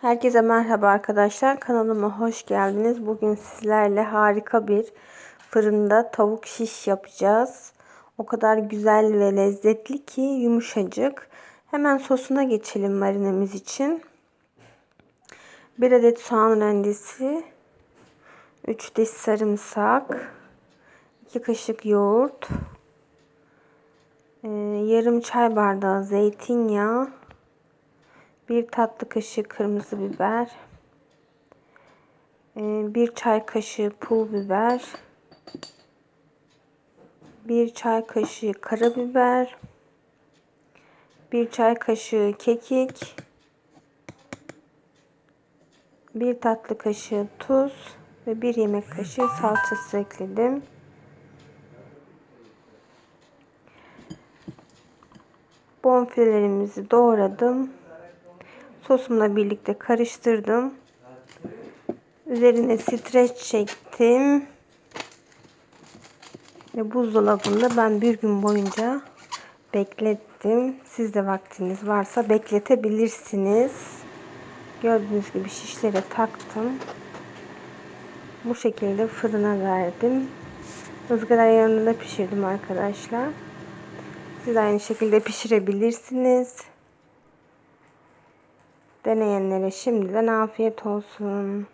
Herkese merhaba arkadaşlar. Kanalıma hoş geldiniz. Bugün sizlerle harika bir fırında tavuk şiş yapacağız. O kadar güzel ve lezzetli ki yumuşacık. Hemen sosuna geçelim marinemiz için. 1 adet soğan rendesi, 3 diş sarımsak, 2 kaşık yoğurt, yarım çay bardağı zeytinyağı, 1 tatlı kaşığı kırmızı biber, 1 çay kaşığı pul biber, 1 çay kaşığı karabiber, 1 çay kaşığı kekik, 1 tatlı kaşığı tuz ve 1 yemek kaşığı salçası ekledim. Bonfilelerimizi doğradım. Sosumla birlikte karıştırdım. Üzerine streç çektim. Ve buzdolabında ben bir gün boyunca beklettim. Siz de vaktiniz varsa bekletebilirsiniz. Gördüğünüz gibi şişlere taktım. Bu şekilde fırına verdim. Izgara yanında pişirdim arkadaşlar. Siz aynı şekilde pişirebilirsiniz. Deneyenlere şimdiden afiyet olsun.